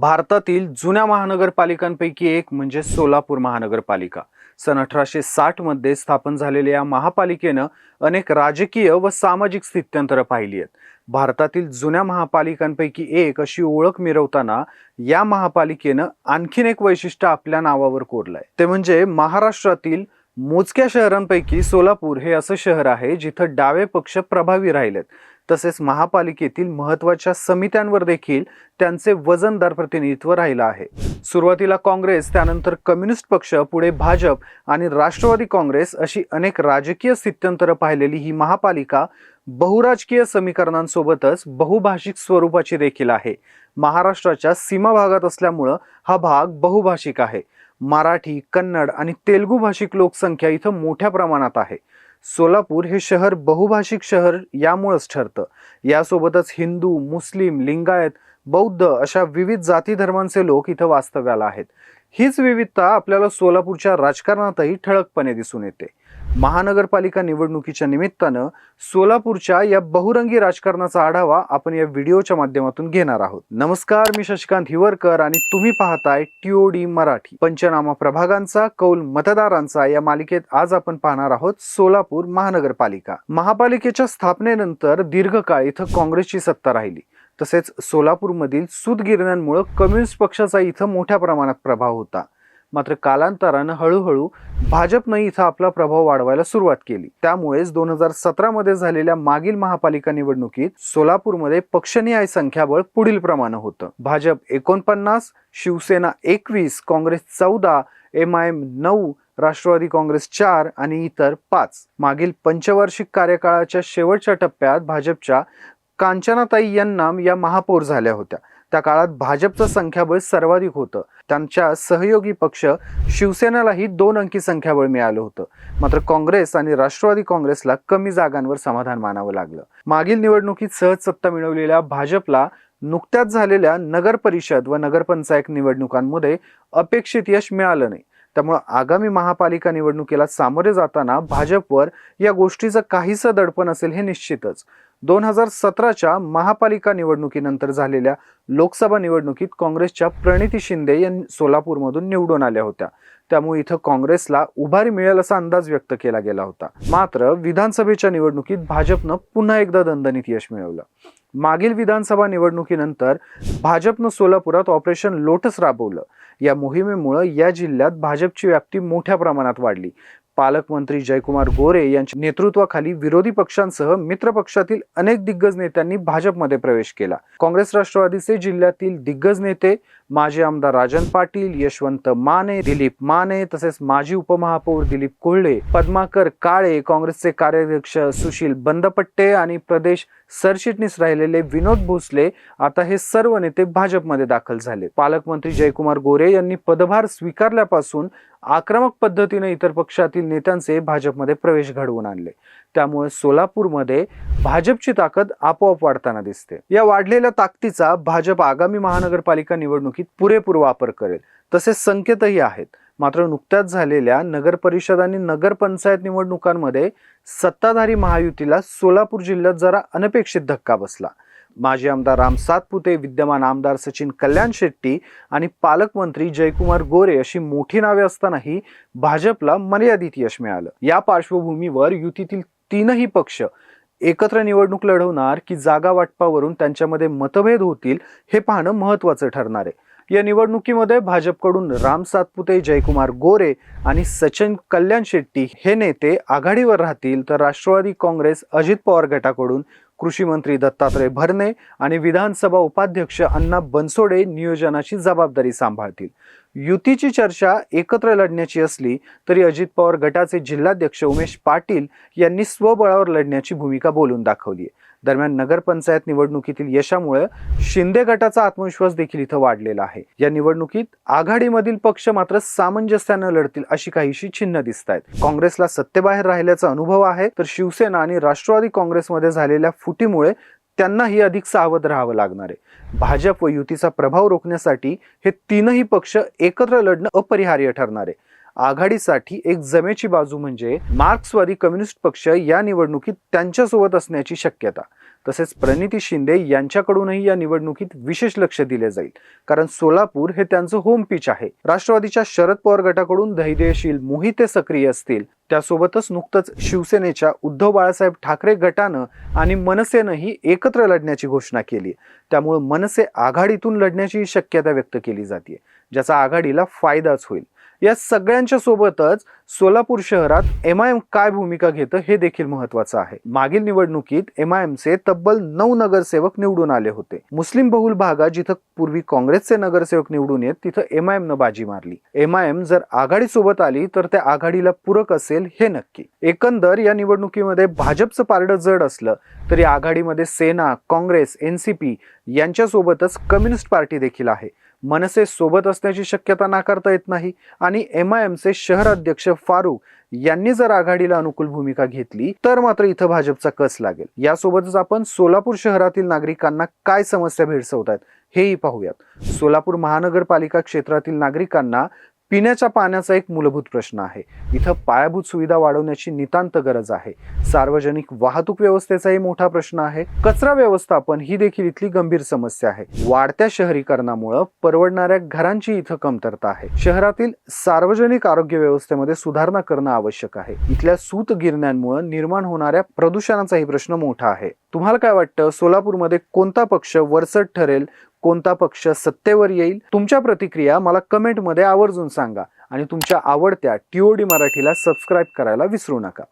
भारतातील जुन्या महानगरपालिकांपैकी एक म्हणजे सोलापूर महानगरपालिका. सन अठराशे साठमध्ये स्थापन झालेल्या या महापालिकेनं अनेक राजकीय व सामाजिक स्थित्यंतरं पाहिली आहेत. भारतातील जुन्या महापालिकांपैकी एक अशी ओळख मिरवताना या महापालिकेनं आणखीन एक वैशिष्ट्य आपल्या नावावर कोरलंय. ते म्हणजे महाराष्ट्रातील मोजक्या शहरांपैकी सोलापूर हे असं शहर आहे जिथं डावे पक्ष प्रभावी राहिलेत. तसेच महापालिकेतील महत्त्वाच्या समित्यांवर देखील त्यांचे वजनदार प्रतिनिधित्व राहिलं आहे. सुरुवातीला काँग्रेस त्यानंतर कम्युनिस्ट पक्ष पुढे भाजप आणि राष्ट्रवादी काँग्रेस अशी अनेक राजकीय स्थित्यंतरं पाहिलेली ही महापालिका बहुराजकीय समीकरणांसोबतच बहुभाषिक स्वरूपाची देखील आहे. महाराष्ट्राच्या सीमा भागात असल्यामुळं हा भाग बहुभाषिक आहे. मराठी कन्नड आणि तेलगू भाषिक लोकसंख्या इथं मोठ्या प्रमाणात आहे. सोलापूर हे शहर बहुभाषिक शहर यामुळंच ठरतं. यासोबतच हिंदू मुस्लिम लिंगायत बौद्ध अशा विविध जाती धर्मांचे लोक इथं वास्तव्याला आहेत. हीच विविधता आपल्याला सोलापूरच्या राजकारणातही ठळकपणे दिसून येते. महानगरपालिका निवडणुकीच्या निमित्तानं सोलापूरच्या या बहुरंगी राजकारणाचा आढावा आपण या व्हिडिओच्या माध्यमातून घेणार आहोत. नमस्कार मी शशिकांत हिवरकर आणि तुम्ही पाहताय टीओडी मराठी. पंचनामा प्रभागांचा कौल मतदारांचा या मालिकेत आज आपण पाहणार आहोत सोलापूर महानगरपालिका. महापालिकेच्या स्थापनेनंतर दीर्घकाळ इथं काँग्रेसची सत्ता राहिली. तसेच सोलापूरमधील सूतगिरण्यांमुळे कम्युनिस्ट पक्षाचा इथं मोठ्या प्रमाणात प्रभाव होता. मात्र कालांतरानं हळूहळू भाजपनं इथं आपला प्रभाव वाढवायला सुरुवात केली. त्यामुळेच दोन हजार सतरा मध्ये झालेल्या मागील महापालिका निवडणुकीत सोलापूरमध्ये पक्षनिहाय संख्याबळ पुढील प्रमाणे होतं. भाजप एकोणपन्नास शिवसेना एकवीस काँग्रेस चौदा एम आय एम नऊ राष्ट्रवादी काँग्रेस चार आणि इतर पाच. मागील पंचवार्षिक कार्यकाळाच्या शेवटच्या टप्प्यात भाजपच्या कांचनाताई यांना या महापौर झाल्या होत्या. त्या काळात भाजपचं संख्याबळ सर्वाधिक होतं. त्यांच्या सहयोगी पक्ष शिवसेनेलाही दोन अंकी संख्याबळ मिळालं होतं. मात्र काँग्रेस आणि राष्ट्रवादी काँग्रेसला कमी जागांवर समाधान मानावं लागलं. मागील निवडणुकीत सहज सत्ता मिळवलेल्या भाजपला नुकत्याच झालेल्या नगर परिषद व नगरपंचायत निवडणुकांमध्ये अपेक्षित यश मिळालं नाही. त्यामुळे आगामी महापालिका निवडणुकीला सामोरे जाताना भाजपवर या गोष्टीचं काहीसं दडपण असेल हे निश्चितच. दोन हजार सतराच्या महापालिका निवडणुकीनंतर झालेल्या लोकसभा निवडणुकीत काँग्रेसच्या प्रणिती शिंदे यांनी सोलापूरमधून निवडून आल्या होत्या. त्यामुळे इथं काँग्रेसला उभारी मिळेल असा अंदाज व्यक्त केला गेला होता. मात्र विधानसभेच्या निवडणुकीत भाजपनं पुन्हा एकदा दणदणीत यश मिळवलं. मागील विधानसभा निवडणुकीनंतर भाजपनं सोलापुरात ऑपरेशन लोटस राबवलं. या मोहिमेमुळे या जिल्ह्यात भाजपची व्याप्ती मोठ्या प्रमाणात वाढली. पालकमंत्री जयकुमार गोरे यांच्या नेतृत्वाखाली विरोधी पक्षांसह मित्र पक्षातील अनेक दिग्गज नेत्यांनी भाजपमध्ये प्रवेश केला. काँग्रेस राष्ट्रवादीचे जिल्ह्यातील दिग्गज नेते माजी आमदार राजन पाटील यशवंत माने दिलीप माने तसेच माजी उपमहापौर दिलीप कोल्हे पद्माकर काळे काँग्रेसचे कार्याध्यक्ष सुशील बंदपट्टे आणि प्रदेश सरचिटणीस राहिलेले विनोद भोसले आता हे सर्व नेते भाजपमध्ये दाखल झाले पालकमंत्री जयकुमार गोरे यांनी पदभार स्वीकारल्यापासून आक्रमक पद्धतीने इतर पक्षातील नेत्यांचे भाजपमध्ये प्रवेश घडवून आणले. त्यामुळे सोलापूरमध्ये भाजपची ताकद आपोआप वाढताना दिसते. या वाढलेल्या ताकदीचा भाजप आगामी महानगरपालिका निवडणुकीत पुरेपूर वापर करेल. तसे संकेतही आहेत. मात्र नुकत्याच झालेल्या नगर परिषद आणि नगरपंचायत निवडणुकांमध्ये सत्ताधारी महायुतीला सोलापूर जिल्ह्यात जरा अनपेक्षित धक्का बसला. माजी आमदार राम सातपुते विद्यमान आमदार सचिन कल्याण शेट्टी आणि पालकमंत्री जयकुमार गोरे अशी मोठी नावे असतानाही भाजपला मर्यादित यश मिळालं. या पार्श्वभूमीवर युतीतील तीनही पक्ष एकत्र निवडणूक लढवणार की जागा वाटपावरून त्यांच्यामध्ये मतभेद होतील हे पाहणं महत्वाचं ठरणार आहे. या निवडणुकीमध्ये भाजपकडून राम सातपुते जयकुमार गोरे आणि सचिन कल्याण शेट्टी हे नेते आघाडीवर राहतील तर राष्ट्रवादी काँग्रेस अजित पवार गटाकडून कृषी मंत्री दत्तात्रय भरणे आणि विधानसभा उपाध्यक्ष अण्णा बनसोडे नियोजनाची जबाबदारी सांभाळतील. युतीची चर्चा एकत्र लढण्याची असली तरी अजित पवार गटाचे जिल्हाध्यक्ष उमेश पाटील यांनी स्वबळावर लढण्याची भूमिका बोलून दाखवली आहे. दरम्यान नगरपंचायत निवडणुकीतील यशामुळे शिंदे गटाचा आत्मविश्वास देखील इथं वाढलेला आहे. या निवडणुकीत आघाडीमधील पक्ष मात्र सामंजस्यानं लढतील अशी काहीशी चिन्ह दिसत आहेत काँग्रेसला सत्तेबाहेर राहिल्याचा अनुभव आहे तर शिवसेना आणि राष्ट्रवादी काँग्रेसमध्ये झालेल्या फुटीमुळे त्यांनाही अधिक सावध राहावं लागणार आहे. भाजप व युतीचा प्रभाव रोखण्यासाठी हे तीनही पक्ष एकत्र लढणं अपरिहार्य ठरणार आहे. आघाडीसाठी एक जमेची बाजू म्हणजे मार्क्सवादी कम्युनिस्ट पक्ष या निवडणुकीत त्यांच्यासोबत असण्याची शक्यता. तसेच प्रणिती शिंदे यांच्याकडूनही या निवडणुकीत विशेष लक्ष दिले जाईल. कारण सोलापूर हे त्यांचं होम पिच आहे. राष्ट्रवादीच्या शरद पवार गटाकडून धैर्यशील मोहिते सक्रिय असतील. त्यासोबतच नुकतंच शिवसेनेच्या उद्धव बाळासाहेब ठाकरे गटानं आणि मनसेनंही एकत्र लढण्याची घोषणा केली. त्यामुळे मनसे आघाडीतून लढण्याची शक्यता व्यक्त केली जाते ज्याचा आघाडीला फायदाच होईल. या सगळ्यांच्या सोबतच सोलापूर शहरात एम आय एम काय भूमिका घेतं हे देखील महत्वाचं आहे. मागील निवडणुकीत एम आय एमचे तब्बल नऊ नगरसेवक निवडून आले होते. मुस्लिम बहुल भागात जिथं पूर्वी काँग्रेसचे नगरसेवक निवडून येत तिथं एम आय एम न बाजी मारली. एम आय एम जर आघाडी सोबत आली तर त्या आघाडीला पूरक असेल हे नक्की. एकंदर या निवडणुकीमध्ये भाजपचं पारडं जड असलं तरी आघाडीमध्ये सेना काँग्रेस एनसीपी यांच्यासोबतच कम्युनिस्ट पार्टी देखील आहे. मनसे सोबत असण्याची शक्यता नाकारता येत नाही. आणि एम आय एमचे शहर अध्यक्ष फारूक यांनी जर आघाडीला अनुकूल भूमिका घेतली तर मात्र इथं भाजपचा कस लागेल? यासोबतच आपण सोलापूर शहरातील नागरिकांना काय समस्या भेडसवत आहेत हेही पाहूयात. सोलापूर महानगरपालिका क्षेत्रातील नागरिकांना पिण्याच्या पाण्याचा एक मूलभूत प्रश्न आहे. इथं पायाभूत सुविधा वाढवण्याची नितांत गरज आहे. सार्वजनिक वाहतूक व्यवस्थेचाही मोठा प्रश्न आहे. कचरा व्यवस्थापन ही देखील इथली गंभीर समस्या आहे. वाढत्या शहरीकरणामुळं परवडणाऱ्या घरांची इथं कमतरता आहे. शहरातील सार्वजनिक आरोग्य व्यवस्थेमध्ये सुधारणा करणं आवश्यक आहे. इथल्या सूत गिरण्यांमुळे निर्माण होणाऱ्या प्रदूषणाचाही प्रश्न मोठा आहे. तुम्हाला काय वाटतं? सोलापूरमध्ये कोणता पक्ष वरचढ ठरेल? कोणता पक्ष सत्तेवर येईल तुमच्या प्रतिक्रिया मला कमेंटमध्ये आवर्जून सांगा आणि तुमच्या आवडत्या टीओडी मराठीला सबस्क्राईब करायला विसरू नका.